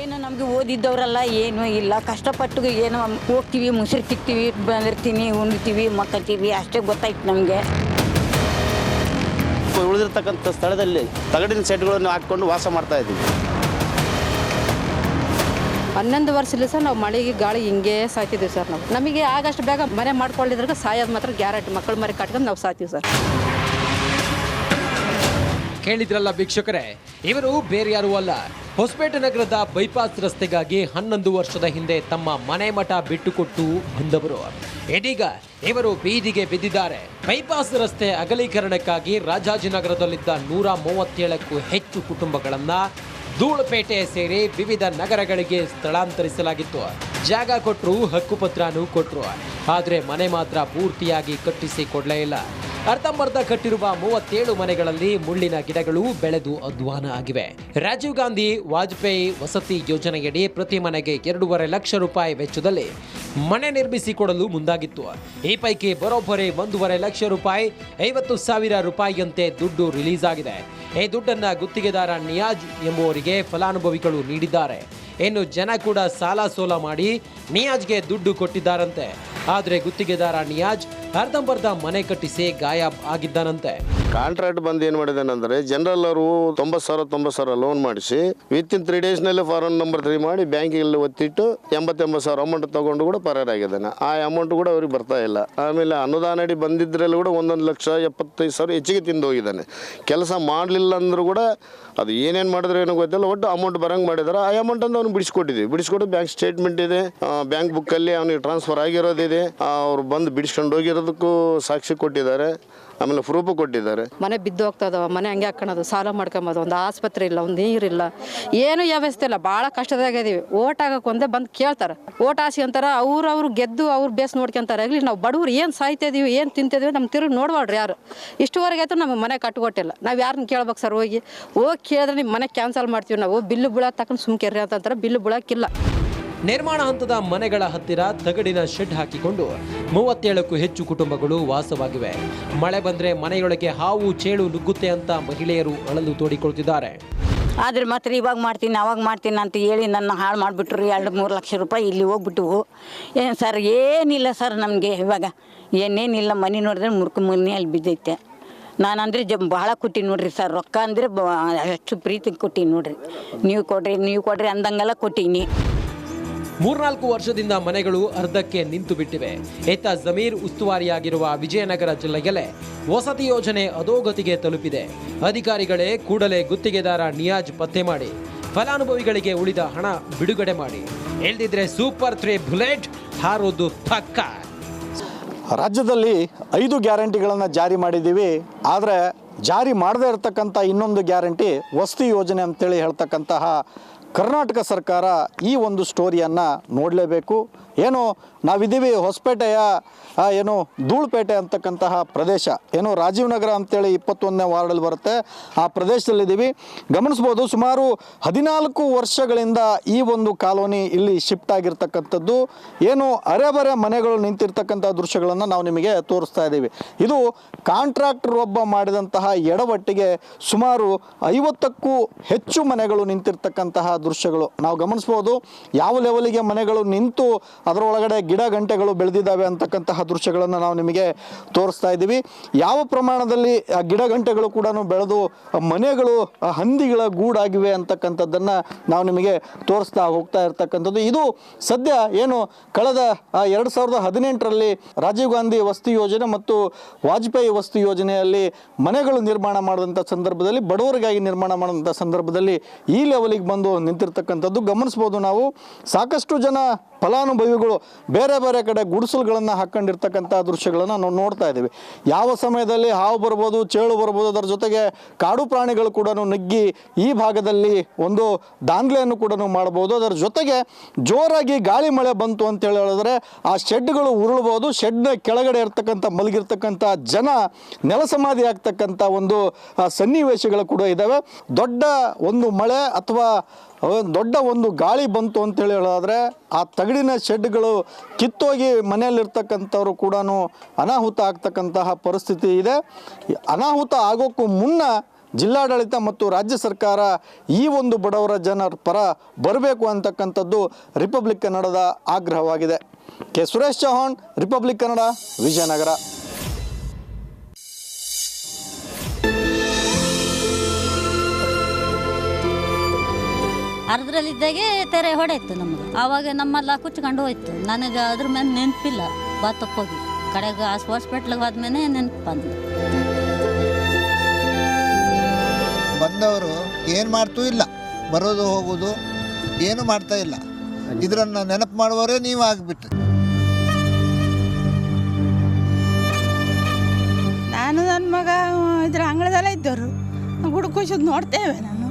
ಏನು ನಮಗೆ ಓದಿದ್ದವರಲ್ಲ ಏನು ಇಲ್ಲ. ಕಷ್ಟಪಟ್ಟು ಏನು ಹೋಗ್ತೀವಿ ಮುಸುರು ತಿಕ್ತೀವಿ ಬಂದಿರ್ತೀನಿ ಉಣ್ತೀವಿ ಮಕ್ಕಳ್ತೀವಿ ಅಷ್ಟೇ ಗೊತ್ತಾಯ್ತು ನಮಗೆ. ಉಳಿದಿರ್ತಕ್ಕಂಥ ಸ್ಥಳದಲ್ಲಿ ತಗಡಿನ ಸೆಟ್ಗಳನ್ನು ಹಾಕ್ಕೊಂಡು ವಾಸ ಮಾಡ್ತಾ ಇದ್ದೀವಿ. ಹನ್ನೊಂದು ವರ್ಷದಲ್ಲಿ ಸರ್ ನಾವು ಮಳೆಗೆ ಗಾಳಿ ಹಿಂಗೆ ಸಾಯ್ತಿದ್ದೀವಿ ಸರ್ ನಾವು. ನಮಗೆ ಆಗಷ್ಟು ಬೇಗ ಮನೆ ಮಾಡ್ಕೊಳ್ಳಿದ್ರಾಗ ಸಾಯೋದು ಮಾತ್ರ ಗ್ಯಾರಂಟಿ ಮಕ್ಕಳು ಮರಿ ಕಟ್ಕೊಂಡು ನಾವು ಸಾಯ್ತೀವಿ ಸರ್. ಕೇಳಿದ್ರಲ್ಲ ಭಿಕ್ಷುಕರೇ ಇವರು ಬೇರೆ ಯಾರೂ ಅಲ್ಲ. ಹೊಸಪೇಟೆ ನಗರದ ಬೈಪಾಸ್ ರಸ್ತೆಗಾಗಿ ಹನ್ನೊಂದು ವರ್ಷದ ಹಿಂದೆ ತಮ್ಮ ಮನೆ ಮಠ ಬಿಟ್ಟುಕೊಟ್ಟು ಬಂದವರು. ಇದೀಗ ಇವರು ಬೀದಿಗೆ ಬಿದ್ದಿದ್ದಾರೆ. ಬೈಪಾಸ್ ರಸ್ತೆ ಅಗಲೀಕರಣಕ್ಕಾಗಿ ರಾಜಾಜಿನಗರದಲ್ಲಿದ್ದ ನೂರ ಮೂವತ್ತೇಳಕ್ಕೂ ಹೆಚ್ಚು ಕುಟುಂಬಗಳನ್ನು ಧೂಳುಪೇಟೆ ಸೇರಿ ವಿವಿಧ ನಗರಗಳಿಗೆ ಸ್ಥಳಾಂತರಿಸಲಾಗಿತ್ತು. ಜಾಗ ಕೊಟ್ಟರು ಹಕ್ಕುಪತ್ರನೂ ಕೊಟ್ಟರು ಆದರೆ ಮನೆ ಮಾತ್ರ ಪೂರ್ತಿಯಾಗಿ ಕಟ್ಟಿಸಿ ಕೊಡಲೇ ಇಲ್ಲ. ಅರ್ಧಂಬರ್ಧ ಕಟ್ಟಿರುವ ಮೂವತ್ತೇಳು ಮನೆಗಳಲ್ಲಿ ಮುಳ್ಳಿನ ಗಿಡಗಳು ಬೆಳೆದು ಅಧ್ವಾನ ಆಗಿವೆ. ರಾಜೀವ್ ಗಾಂಧಿ ವಾಜಪೇಯಿ ವಸತಿ ಯೋಜನೆಯಡಿ ಪ್ರತಿ ಮನೆಗೆ ಎರಡೂವರೆ ಲಕ್ಷ ರೂಪಾಯಿ ವೆಚ್ಚದಲ್ಲಿ ಮನೆ ನಿರ್ಮಿಸಿಕೊಡಲು ಮುಂದಾಗಿತ್ತು. ಈ ಪೈಕಿ ಬರೋಬ್ಬರಿ ಒಂದೂವರೆ ಲಕ್ಷ ರೂಪಾಯಿ, ಐವತ್ತು ಸಾವಿರ ರೂಪಾಯಿಯಂತೆ ದುಡ್ಡು ರಿಲೀಸ್ ಆಗಿದೆ ಈ ದುಡ್ಡನ್ನು ಗುತ್ತಿಗೆದಾರ ನಿಯಾಜ್ ಎಂಬುವರಿಗೆ ಫಲಾನುಭವಿಗಳು ನೀಡಿದ್ದಾರೆ. ಇನ್ನು ಜನ ಕೂಡ ಸಾಲ ಸೋಲ ಮಾಡಿ ನಿಯಾಜ್ಗೆ ದುಡ್ಡು ಕೊಟ್ಟಿದ್ದಾರಂತೆ. ಆದರೆ ಗುತ್ತಿಗೆದಾರ ನಿಯಾಜ್ ಅರ್ಧಂಬರ್ಧ ಮನೆ ಕಟ್ಟಿಸಿ ಗಾಯಬ್ ಆಗಿದ್ದಾನಂತೆ. ಕಾಂಟ್ರಾಕ್ಟ್ ಬಂದು ಏನ್ ಮಾಡಿದಾನಂದ್ರೆ ಜನರಲ್ ಅವರು ತೊಂಬತ್ತು ಸಾವಿರ ತೊಂಬತ್ತು ಸಾವಿರ ಲೋನ್ ಮಾಡಿಸಿ ವಿತ್ ಇನ್ ತ್ರೀ ಡೇಸ್ನಲ್ಲಿ ಫಾರನ್ ನಂಬರ್ ತ್ರೀ ಮಾಡಿ ಬ್ಯಾಂಕಿಗೆ ಒತ್ತಿಟ್ಟು ಎಂಬತ್ತೆಂಬತ್ತು ಸಾವಿರ ಅಮೌಂಟ್ ತಗೊಂಡು ಕೂಡ ಪರಾರಾಗಿದ್ದಾನೆ ಆ ಅಮೌಂಟ್ ಕೂಡ ಅವ್ರಿಗೆ ಬರ್ತಾ ಇಲ್ಲ. ಆಮೇಲೆ ಅನುದಾನ ಅಡಿ ಬಂದಿದ್ರಲ್ಲಿ ಕೂಡ ಒಂದೊಂದು ಲಕ್ಷ ಎಪ್ಪತ್ತೈದು ಸಾವಿರ ಹೆಚ್ಚಿಗೆ ತಿಂದು ಹೋಗಿದ್ದಾನೆ. ಕೆಲಸ ಮಾಡಲಿಲ್ಲ ಅಂದ್ರೂ ಕೂಡ ಅದು ಏನೇನು ಮಾಡಿದ್ರೆ ಏನೋ ಗೊತ್ತಿಲ್ಲ, ಒಟ್ಟು ಅಮೌಂಟ್ ಬರಂಗ್ ಮಾಡಿದಾರೆ. ಆ ಅಮೌಂಟ್ ಅಂತ ಅವ್ನು ಬಿಡಿಸ್ಕೊಟ್ಟಿದ್ದೀವಿ ಬಿಡಿಸ್ಕೊಟ್ಟು ಬ್ಯಾಂಕ್ ಸ್ಟೇಟ್ಮೆಂಟ್ ಇದೆ. ಬ್ಯಾಂಕ್ ಬುಕ್ಕಲ್ಲಿ ಅವನಿಗೆ ಟ್ರಾನ್ಸ್ಫರ್ ಆಗಿರೋದಿದೆ. ಅವ್ರು ಬಂದು ಬಿಡಿಸ್ಕೊಂಡು ಹೋಗಿರೋದಕ್ಕೂ ಸಾಕ್ಷಿ ಕೊಟ್ಟಿದ್ದಾರೆ, ಆಮೇಲೆ ಪ್ರೂಫ್ ಕೊಟ್ಟಿದ್ದಾರೆ. ಮನೆ ಬಿದ್ದು ಹೋಗ್ತಾ ಇದಾವೆ ಮನೆ ಹಂಗೆ ಹಾಕೋದು ಸಾಲ ಮಾಡ್ಕೊಂಬೋದು, ಒಂದು ಆಸ್ಪತ್ರೆ ಇಲ್ಲ, ಒಂದು ನೀರಿಲ್ಲ. ಏನು ವ್ಯವಸ್ಥೆ ಇಲ್ಲ, ಭಾಳ ಕಷ್ಟದಾಗ ಇದೀವಿ. ಓಟ್ ಆಗಕ್ಕೆ ಒಂದೇ ಬಂದು ಕೇಳ್ತಾರೆ. ಓಟ್ ಹಾಸ್ಕೊಂತಾರೆ ಅವ್ರು ಅವ್ರು ಗೆದ್ದು ಅವ್ರು ಬೇಸ್ ನೋಡ್ಕೊಂತಾರೆ. ಆಗಲಿ, ನಾವು ಬಡವ್ರು ಏನು ಸಾಯ್ತಾ ಇದೀವಿ, ಏನು ತಿಂತಿದೀವಿ ನಮ್ಮ ತಿರುಗಿ ನೋಡ್ಬಾಡ್ರಿ ಯಾರು? ಇಷ್ಟುವರೆಗೆ ಆಯ್ತು ನಮ್ಮ ಮನೆ ಕಟ್ಕೊಟ್ಟಿಲ್ಲ. ನಾವು ಯಾರನ್ನ ಕೇಳ್ಬೇಕು ಸರ್ ಹೋಗಿ? ಹೋಗಿ ಕೇಳಿದ್ರೆ ನಿಮ್ಮ ಮನೆ ಕ್ಯಾನ್ಸಲ್ ಮಾಡ್ತೀವಿ ನಾವು. ಬಿಲ್ಲು ಬುಳ ತಕೊಂಡು ಸುಮ್ಕೆರ್ರಿ ಅಂತಂತಾರೆ, ಬಿಲ್ಲು ಬುಳಕ್ಕಿಲ್ಲ ನಿರ್ಮಾಣ ಹಂತದ ಮನೆಗಳ ಹತ್ತಿರ ತಗಡಿನ ಶೆಡ್ ಹಾಕಿಕೊಂಡು ಮೂವತ್ತೇಳಕ್ಕೂ ಹೆಚ್ಚು ಕುಟುಂಬಗಳು ವಾಸವಾಗಿವೆ. ಮಳೆ ಬಂದ್ರೆ ಮನೆಯೊಳಗೆ ಹಾವು ಚೇಳು ನುಗ್ಗುತ್ತೆ ಅಂತ ಮಹಿಳೆಯರು ಅಳಲು ತೋಡಿಕೊಳ್ತಿದ್ದಾರೆ ಆದ್ರೆ ಮಾತ್ರ ಇವಾಗ ಮಾಡ್ತೀನಿ ಅವಾಗ ಮಾಡ್ತೀನಿ ಅಂತ ಹೇಳಿ ನನ್ನ ಹಾಳು ಮಾಡಿಬಿಟ್ರು ಎರಡು ಮೂರು ಲಕ್ಷ ರೂಪಾಯಿ ಇಲ್ಲಿ ಹೋಗ್ಬಿಟ್ಟು. ಏನು ಸರ್, ಏನಿಲ್ಲ ಸರ್ ನಮಗೆ ಇವಾಗ. ಏನೇನಿಲ್ಲ, ಮನೆ ನೋಡಿದ್ರೆ ಮುರ್ಕ ಮನೆ ಅಲ್ಲಿ ಬಿದ್ದೈತೆ. ನಾನು ಅಂದರೆ ಜ ಭಾಳ ಕೊಟ್ಟೀನಿ ನೋಡ್ರಿ ಸರ್, ರೊಕ್ಕ ಅಂದರೆ ಅಷ್ಟು ಪ್ರೀತಿ ಕೊಟ್ಟೀನಿ ನೋಡ್ರಿ. ನೀವು ಕೊಡ್ರಿ ನೀವು ಕೊಡ್ರಿ ಅಂದಂಗೆಲ್ಲ ಕೊಟ್ಟೀನಿ. ಮೂರ್ನಾಲ್ಕು ವರ್ಷದಿಂದ ಮನೆಗಳು ಅರ್ಧಕ್ಕೆ ನಿಂತು ಬಿಟ್ಟಿವೆ ಇತ್ತ ಜಮೀರ್ ಉಸ್ತುವಾರಿಯಾಗಿರುವ ವಿಜಯನಗರ ಜಿಲ್ಲೆಯಲ್ಲೇ ವಸತಿ ಯೋಜನೆ ಅಧೋಗತಿಗೆ ತಲುಪಿದೆ. ಅಧಿಕಾರಿಗಳೇ ಕೂಡಲೇ ಗುತ್ತಿಗೆದಾರ ನಿಯಾಜ್ ಪತ್ತೆ ಮಾಡಿ. ಫಲಾನುಭವಿಗಳಿಗೆ ಉಳಿದ ಹಣ ಬಿಡುಗಡೆ ಮಾಡಿ. ಇಲ್ದಿದ್ರೆ ಸೂಪರ್ ತ್ರೀ ಬುಲೆಟ್, ಹಾರೋದು ಪಕ್ಕ. ರಾಜ್ಯದಲ್ಲಿ ಐದು ಗ್ಯಾರಂಟಿಗಳನ್ನು ಜಾರಿ ಮಾಡಿದ್ದೀವಿ. ಆದರೆ ಜಾರಿ ಮಾಡದೇ ಇರತಕ್ಕಂಥ ಇನ್ನೊಂದು ಗ್ಯಾರಂಟಿ ವಸತಿ ಯೋಜನೆ ಅಂತೇಳಿ ಹೇಳ್ತಕ್ಕಂತಹ ಕರ್ನಾಟಕ ಸರ್ಕಾರ ಈ ಒಂದು ಸ್ಟೋರಿಯನ್ನು ನೋಡಲೇಬೇಕು. ಏನು ನಾವಿದ್ದೀವಿ ಹೊಸಪೇಟೆಯ ಏನು ಧೂಳುಪೇಟೆ ಅಂತಕ್ಕಂತಹ ಪ್ರದೇಶ. ಏನು ರಾಜೀವ್ ನಗರ ಅಂತೇಳಿ ಇಪ್ಪತ್ತೊಂದನೇ ವಾರ್ಡಲ್ಲಿ ಬರುತ್ತೆ. ಆ ಪ್ರದೇಶದಲ್ಲಿದ್ದೀವಿ. ಗಮನಿಸ್ಬೋದು ಸುಮಾರು ಹದಿನಾಲ್ಕು ವರ್ಷಗಳಿಂದ ಈ ಒಂದು ಕಾಲೋನಿ ಇಲ್ಲಿ ಶಿಫ್ಟ್ ಆಗಿರ್ತಕ್ಕಂಥದ್ದು. ಏನು ಅರೆಬರೆ ಮನೆಗಳು ನಿಂತಿರ್ತಕ್ಕಂಥ ದೃಶ್ಯಗಳನ್ನು ನಾವು ನಿಮಗೆ ತೋರಿಸ್ತಾ ಇದ್ದೀವಿ. ಇದು ಕಾಂಟ್ರಾಕ್ಟರ್ ಒಬ್ಬ ಮಾಡಿದಂತಹ ಎಡವಟ್ಟಿಗೆ ಸುಮಾರು ಐವತ್ತಕ್ಕೂ ಹೆಚ್ಚು ಮನೆಗಳು ನಿಂತಿರ್ತಕ್ಕಂತಹ ದೃಶ್ಯಗಳು. ನಾವು ಗಮನಿಸ್ಬೋದು ಯಾವ ಲೆವೆಲಿಗೆ ಮನೆಗಳು ನಿಂತು ಅದರೊಳಗಡೆ ಗಿಡ ಗಂಟೆಗಳು ಬೆಳೆದಿದ್ದಾವೆ ಅಂತಕ್ಕಂತಹ ದೃಶ್ಯಗಳನ್ನು ನಾವು ನಿಮಗೆ ತೋರಿಸ್ತಾ ಇದ್ದೀವಿ. ಯಾವ ಪ್ರಮಾಣದಲ್ಲಿ, ಆ, ಗಿಡ ಗಂಟೆಗಳು ಕೂಡ ಬೆಳೆದು ಮನೆಗಳು ಹಂದಿಗಳ ಗೂಡಾಗಿವೆ ಅಂತಕ್ಕಂಥದ್ದನ್ನು ನಾವು ನಿಮಗೆ ತೋರಿಸ್ತಾ ಹೋಗ್ತಾ ಇರ್ತಕ್ಕಂಥದ್ದು. ಇದು ಸದ್ಯ ಏನು ಕಳೆದ ಎರಡು ಸಾವಿರದ ಹದಿನೆಂಟರಲ್ಲಿ ರಾಜೀವ್ ಗಾಂಧಿ ವಸತಿ ಯೋಜನೆ ಮತ್ತು ವಾಜಪೇಯಿ ವಸ್ತು ಯೋಜನೆಯಲ್ಲಿ ಮನೆಗಳು ನಿರ್ಮಾಣ ಮಾಡಿದಂಥ ಸಂದರ್ಭದಲ್ಲಿ, ಬಡವರಿಗಾಗಿ ನಿರ್ಮಾಣ ಮಾಡಿದಂಥ ಸಂದರ್ಭದಲ್ಲಿ ಈ ಲೆವೆಲಿಗೆ ಬಂದು ನಿಂತಿರ್ತಕ್ಕಂಥದ್ದು ಗಮನಿಸ್ಬೋದು ನಾವು. ಸಾಕಷ್ಟು ಜನ ಫಲಾನುಭವಿಗಳು ಬೇರೆ ಬೇರೆ ಕಡೆ ಗುಡಿಸಲುಗಳನ್ನು ಹಾಕ್ಕೊಂಡಿರ್ತಕ್ಕಂಥ ದೃಶ್ಯಗಳನ್ನು ನಾವು ನೋಡ್ತಾ ಇದ್ದೀವಿ. ಯಾವ ಸಮಯದಲ್ಲಿ ಹಾವು ಬರ್ಬೋದು, ಚೇಳು ಬರ್ಬೋದು, ಅದರ ಜೊತೆಗೆ ಕಾಡು ಪ್ರಾಣಿಗಳು ಕೂಡ ನುಗ್ಗಿ ಈ ಭಾಗದಲ್ಲಿ ಒಂದು ದಾಂಧ್ಲೆಯನ್ನು ಕೂಡ ಮಾಡ್ಬೋದು. ಅದರ ಜೊತೆಗೆ ಜೋರಾಗಿ ಗಾಳಿ ಮಳೆ ಬಂತು ಅಂತ ಹೇಳಿದ್ರೆ ಆ ಶೆಡ್ಗಳು ಉರುಳ್ಬೋದು. ಶೆಡ್ನ ಕೆಳಗಡೆ ಇರ್ತಕ್ಕಂಥ, ಮಲಗಿರ್ತಕ್ಕಂಥ ಜನ ನೆಲಸಮಾಧಿ ಆಗ್ತಕ್ಕಂಥ ಒಂದು ಸನ್ನಿವೇಶಗಳು ಕೂಡ ಇದ್ದಾವೆ ದೊಡ್ಡ ಒಂದು ಮಳೆ ಅಥವಾ ದೊಡ್ಡ ಒಂದು ಗಾಳಿ ಬಂತು ಅಂತೇಳಿ ಹೇಳೋದಾದ್ರೆ, ಆ ತಗಡಿನ ಶೆಡ್ಗಳು ಕಿತ್ತೋಗಿ ಮನೆಯಲ್ಲಿರ್ತಕ್ಕಂಥವ್ರು ಕೂಡ ಅನಾಹುತ ಆಗ್ತಕ್ಕಂತಹ ಪರಿಸ್ಥಿತಿ ಇದೆ. ಅನಾಹುತ ಆಗೋಕ್ಕೂ ಮುನ್ನ ಜಿಲ್ಲಾಡಳಿತ ಮತ್ತು ರಾಜ್ಯ ಸರ್ಕಾರ ಈ ಒಂದು ಬಡವರ ಜನರ ಪರ ಬರಬೇಕು ಅಂತಕ್ಕಂಥದ್ದು ರಿಪಬ್ಲಿಕ್ ಕನ್ನಡದ ಆಗ್ರಹವಾಗಿದೆ. K Suresh Chauhan, Republic Kannada, Vijayanagara. ಅರ್ಧರಲ್ಲಿದ್ದಾಗೆ ತೆರೆ ಹೊಡೆಯಿತು ನಮಗೆ. ಆವಾಗ ನಮ್ಮೆಲ್ಲ ಕುಚ್ಕೊಂಡು ಹೋಯ್ತು. ನನಗೆ ಅದ್ರ ಮೇಲೆ ನೆನಪಿಲ್ಲ. ಬಾ ತಪ್ಪೋಗಿ ಕಡೆಗೆ ಹಾಸ್ಪಿಟ್ಲಿಗೆ ಹೋದ್ಮೇಲೆ ನೆನಪು ಬಂದು ಬಂದವರು ಏನು ಮಾಡ್ತೂ ಇಲ್ಲ. ಬರೋದು ಹೋಗೋದು ಏನು ಮಾಡ್ತಾ ಇಲ್ಲ. ಇದರನ್ನು ನೆನಪು ಮಾಡುವವರೇ ನೀವು ಆಗಿಬಿಟ್ರಿ. ನಾನು ನನ್ನ ಮಗ ಇದ್ರ ಅಂಗಳದಲ್ಲೇ ಇದ್ದವರು. ಹುಡುಕುಸೋದು ನೋಡ್ತೇವೆ ನಾನು.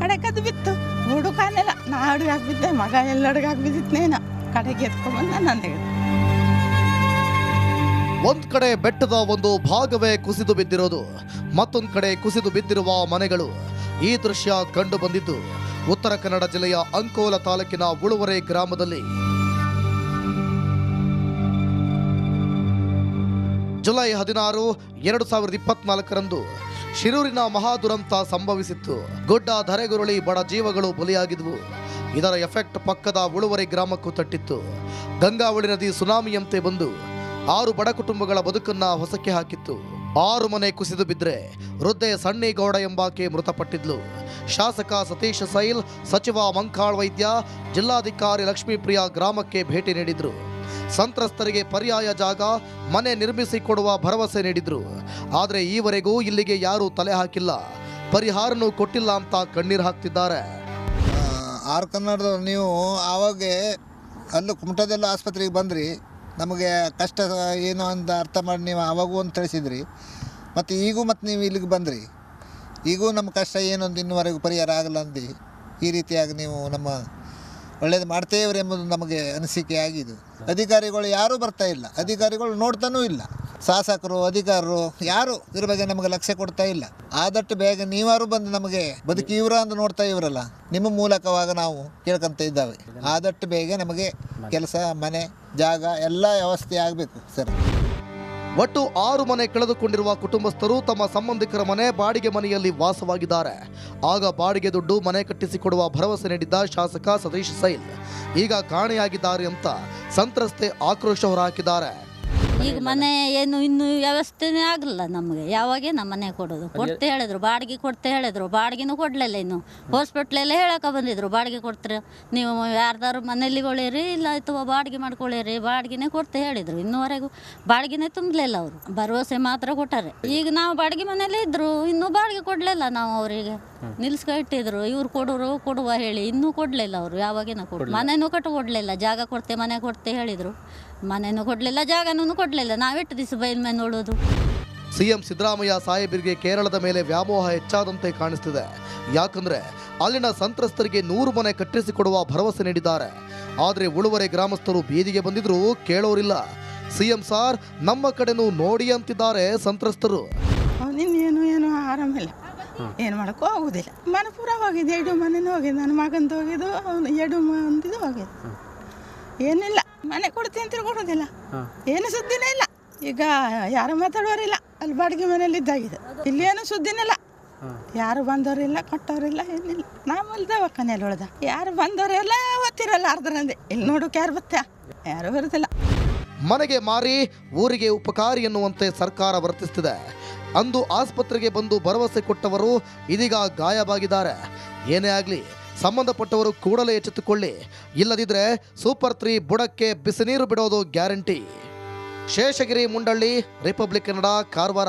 ಕಡೆಗೆ ಬಿತ್ತು. ಹುಡುಕಾನೆಲ್ಲ ನಾ ಅಡುಗೆ ಹಾಕ್ಬಿದ್ದೆ ಮಗ ಎಲ್ಲ ಅಡುಗೆ ಬಿದ್ದಿತ್ತೇನ ಕಡೆಗೆ ಎತ್ಕೊಂಡ್ಬಂದ ನಾನು ತೆಗೆದು ಒಂದ್ ಕಡೆ ಬೆಟ್ಟದ ಒಂದು ಭಾಗವೇ ಕುಸಿದು ಬಿದ್ದಿರೋದು, ಮತ್ತೊಂದು ಕಡೆ ಕುಸಿದು ಬಿದ್ದಿರುವ ಮನೆಗಳು ಈ ದೃಶ್ಯ ಕಂಡು ಬಂದಿದ್ದು ಉತ್ತರ ಕನ್ನಡ ಜಿಲ್ಲೆಯ ಅಂಕೋಲ ತಾಲೂಕಿನ ಉಳುವರೆ ಗ್ರಾಮದಲ್ಲಿ. ಜುಲೈ ಹದಿನಾರು, ಎರಡು ಸಾವಿರದ ಇಪ್ಪತ್ನಾಲ್ಕರಂದು ಶಿರೂರಿನ ಮಹಾದುರಂತ ಸಂಭವಿಸಿತ್ತು. ಗುಡ್ಡ ಧರೆಗುರುಳಿ ಬಡ ಜೀವಗಳು ಬಲಿಯಾಗಿದ್ವು. ಇದರ ಎಫೆಕ್ಟ್ ಪಕ್ಕದ ಉಳುವರೆ ಗ್ರಾಮಕ್ಕೂ ತಟ್ಟಿತ್ತು. ಗಂಗಾವಳಿ ನದಿ ಸುನಾಮಿಯಂತೆ ಬಂದು ಆರು ಬಡ ಕುಟುಂಬಗಳ ಬದುಕನ್ನ ಹೊಸಕ್ಕೆ ಹಾಕಿತ್ತು. ಆರು ಮನೆ ಕುಸಿದು ಬಿದ್ರೆ ವೃದ್ಧೆ ಸಣ್ಣಿಗೌಡ ಎಂಬಾಕೆ ಮೃತಪಟ್ಟಿದ್ಲು. ಶಾಸಕ ಸತೀಶ್ ಸೈಲ್, ಸಚಿವ ಮಂಕಾಳ್ ವೈದ್ಯ, ಜಿಲ್ಲಾಧಿಕಾರಿ ಲಕ್ಷ್ಮೀಪ್ರಿಯ ಗ್ರಾಮಕ್ಕೆ ಭೇಟಿ ನೀಡಿದ್ರು. ಸಂತ್ರಸ್ತರಿಗೆ ಪರ್ಯಾಯ ಜಾಗ, ಮನೆ ನಿರ್ಮಿಸಿ ಕೊಡುವ ಭರವಸೆ ನೀಡಿದ್ರು. ಆದರೆ ಈವರೆಗೂ ಇಲ್ಲಿಗೆ ಯಾರೂ ತಲೆ ಹಾಕಿಲ್ಲ. ಪರಿಹಾರನೂ ಕೊಟ್ಟಿಲ್ಲ ಅಂತ ಕಣ್ಣೀರು ಹಾಕ್ತಿದ್ದಾರೆ. ಆರು ಕನ್ನಡದವ್ರು ನೀವು ಆವಾಗ ಅಲ್ಲೂ ಕುಮಟದಲ್ಲೂ ಆಸ್ಪತ್ರೆಗೆ ಬಂದ್ರಿ. ನಮಗೆ ಕಷ್ಟ ಏನು ಅಂತ ಅರ್ಥ ಮಾಡಿ ನೀವು ಆವಾಗೂ ಅಂತ ತಿಳಿಸಿದ್ರಿ. ಮತ್ತು ಈಗೂ ಮತ್ತು ನೀವು ಇಲ್ಲಿಗೆ ಬಂದ್ರಿ. ಈಗೂ ನಮ್ಮ ಕಷ್ಟ ಏನು ಅಂತ ಇನ್ನುವರೆಗೂ ಪರಿಹಾರ ಆಗಲ್ಲ ಅಂದು ಈ ರೀತಿಯಾಗಿ ನೀವು ನಮ್ಮ ಒಳ್ಳೇದು ಮಾಡ್ತೇವ್ರಿ ಎಂಬುದು ನಮಗೆ ಅನಿಸಿಕೆ ಆಗಿದೆ. ಅಧಿಕಾರಿಗಳು ಯಾರೂ ಬರ್ತಾ ಇಲ್ಲ. ಅಧಿಕಾರಿಗಳು ನೋಡ್ತಾನೂ ಇಲ್ಲ. ಶಾಸಕರು, ಅಧಿಕಾರರು ಯಾರು ಇದ್ರ ಬಗ್ಗೆ ನಮಗೆ ಲಕ್ಷ್ಯ ಕೊಡ್ತಾ ಇಲ್ಲ. ಆದಷ್ಟು ಬೇಗ ನೀವಾರು ಬಂದು ನಮಗೆ ಬದುಕಿ ಇವ್ರ ಅಂತ ನೋಡ್ತಾ ಇವರಲ್ಲ, ನಿಮ್ಮ ಮೂಲಕವಾಗ ನಾವು ಕೇಳ್ಕೊಂತ ಇದ್ದಾವೆ. ಆದಷ್ಟು ಬೇಗ ನಮಗೆ ಕೆಲಸ, ಮನೆ, ಜಾಗ ಎಲ್ಲ ವ್ಯವಸ್ಥೆ ಆಗಬೇಕು, ಸರ್. ಒಟ್ಟು ಆರು ಮನೆ ಕಳೆದುಕೊಂಡಿರುವ ಕುಟುಂಬಸ್ಥರು ತಮ್ಮ ಸಂಬಂಧಿಕರ ಮನೆ ಬಾಡಿಗೆ ಮನೆಯಲ್ಲಿ ವಾಸವಾಗಿದ್ದಾರೆ. ಆಗ ಬಾಡಿಗೆ ದುಡ್ಡು ಮನೆ ಕಟ್ಟಿಸಿಕೊಡುವ ಭರವಸೆ ನೀಡಿದ್ದ ಶಾಸಕ ಸತೀಶ್ ಸೈಲ್ ಈಗ ಕಾಣೆಯಾಗಿದ್ದಾರೆ ಅಂತ ಸಂತ್ರಸ್ತೆ ಆಕ್ರೋಶ ಹೊರಹಾಕಿದ್ದಾರೆ. ಈಗ ಮನೆ ಏನು ಇನ್ನು ವ್ಯವಸ್ಥೆನೇ ಆಗಲಿಲ್ಲ ನಮಗೆ. ಯಾವಾಗೆ ನಮ್ಮ ಮನೆ ಕೊಡೋದು. ಕೊಡ್ತೆ ಹೇಳಿದ್ರು ಬಾಡಿಗೆ ಕೊಡ್ತೆ ಹೇಳಿದ್ರು. ಬಾಡಿಗೆನೂ ಕೊಡಲಿಲ್ಲ ಇನ್ನು. ಹಾಸ್ಪಿಟ್ಲೆಲ್ಲ ಹೇಳಕ್ಕೆ ಬಂದಿದ್ರು ಬಾಡಿಗೆ ಕೊಡ್ತೀರ ನೀವು ಯಾರ್ದಾರು ಮನೇಲಿ ಕೊಳಿರಿ ಇಲ್ಲ ಅಥವಾ ಬಾಡಿಗೆ ಮಾಡ್ಕೊಳ್ಳಿರಿ ಬಾಡಿಗೆನೇ ಕೊಡ್ತೆ ಹೇಳಿದರು. ಇನ್ನೂವರೆಗೂ ಬಾಡಿಗೆನೇ ತುಂಬಲಿಲ್ಲ ಅವರು. ಭರವಸೆ ಮಾತ್ರ ಕೊಟ್ಟಾರೆ. ಈಗ ನಾವು ಬಾಡಿಗೆ ಮನೇಲಿ ಇದ್ರು ಇನ್ನೂ ಬಾಡಿಗೆ ಕೊಡಲಿಲ್ಲ ನಾವು ಅವರಿಗೆ. ನಿಲ್ಸ್ಕೊ ಇಟ್ಟಿದ್ರು. ಇವ್ರು ಕೊಡೋರು ಕೊಡುವ ಹೇಳಿ ಇನ್ನೂ ಕೊಡಲಿಲ್ಲ ಅವರು. ಯಾವಾಗಿನ ಕೊಡು ಮನೇನೂ ಕಟ್ಟು ಕೊಡಲಿಲ್ಲ ಜಾಗ ಕೊಡ್ತೆ ಮನೆ ಕೊಡ್ತೆ ಹೇಳಿದರು. ಮನೆನೂ ಕೊಡಲಿಲ್ಲ ಜಾಗನೂ ಕೊಡಲಿಲ್ಲ. ನಾವೆಟ್ಟು ದಿವಸ ಬೈಲ್ ಮೇಲೆ ನೋಡೋದು. ಸಿಎಂ ಸಿದ್ದರಾಮಯ್ಯ ಸಾಹೇಬರಿಗೆ ಕೇರಳದ ಮೇಲೆ ವ್ಯಾಮೋಹ ಹೆಚ್ಚಾದಂತೆ ಕಾಣಿಸ್ತಿದೆ. ಯಾಕಂದ್ರೆ ಅಲ್ಲಿನ ಸಂತ್ರಸ್ತರಿಗೆ ನೂರು ಮನೆ ಕಟ್ಟಿಸಿಕೊಡುವ ಭರವಸೆ ನೀಡಿದ್ದಾರೆ. ಆದರೆ ಉಳುವರೆ ಗ್ರಾಮಸ್ಥರು ಬೀದಿಗೆ ಬಂದಿದ್ರು ಕೇಳೋರಿಲ್ಲ. ಸಿಎಂ ಸಾರ್ ನಮ್ಮ ಕಡೆನೂ ನೋಡಿ ಅಂತಿದ್ದಾರೆ ಸಂತ್ರಸ್ತರು. ಏನು ಏನು ಆರಾಮಿಲ್ಲ ಏನು ಮಾಡೋಕ್ಕೂ ಆಗೋದಿಲ್ಲ. ಮನೆ ಪೂರ ಹೋಗಿದೆ ಎರಡು ಮನೆನೂ ಹೋಗಿದೆ ನನ್ನ ಮಗಂದು ಹೋಗಿದ್ದು ಎಡು ಎರಡು ಮಂದಿದು ಹೋಗಿದೆ. ಏನಿಲ್ಲ. ಮನೆ ಕೊಡ್ತೀನಿ ಅಂತ ಕೊಡೋದಿಲ್ಲ ಏನು ಸುದ್ದಿನೇ ಇಲ್ಲ. ಈಗ ಯಾರು ಮಾತಾಡೋರಿಲ್ಲ ಅಲ್ಲಿ ಬಾಡಿಗೆ ಮನೇಲಿ ಇದ್ದಾಗಿದೆ ಇಲ್ಲಿ. ಏನು ಸುದ್ದಿನಿಲ್ಲ ಯಾರು ಬಂದವರಿಲ್ಲ ಕೊಟ್ಟವರಿಲ್ಲ ಏನಿಲ್ಲ. ನಾಮಲ್ಲಿ ದವಾಖಾನೆಯಲ್ಲಿ ಉಳ್ದ. ಯಾರು ಬಂದವರೆಲ್ಲ ಓದ್ತಿರಲ್ಲ ಅರ್ಧರಂದೆ ಇಲ್ಲಿ ನೋಡೋಕೆ ಯಾರು ಬತ್ತಾ ಯಾರು ಬರೋದಿಲ್ಲ. ಮನೆಗೆ ಮಾರಿ ಊರಿಗೆ ಉಪಕಾರಿ ಎನ್ನುವಂತೆ ಸರ್ಕಾರ ವರ್ತಿಸ್ತಿದೆ. ಅಂದು ಆಸ್ಪತ್ರೆಗೆ ಬಂದು ಭರವಸೆ ಕೊಟ್ಟವರು ಇದೀಗ ಗಾಯವಾಗಿದ್ದಾರೆ. ಏನೇ ಆಗಲಿ ಸಂಬಂಧಪಟ್ಟವರು ಕೂಡಲೇ ಎಚ್ಚೆತ್ತುಕೊಳ್ಳಿ. ಇಲ್ಲದಿದ್ರೆ ಸೂಪರ್ ತ್ರೀ ಬುಡಕ್ಕೆ ಬಿಸಿನೀರು ಬಿಡೋದು ಗ್ಯಾರಂಟಿ. ಶೇಷಗಿರಿ, ಮುಂಡಳ್ಳಿ, ರಿಪಬ್ಲಿಕ್ ಕನ್ನಡ, ಕಾರವಾರ.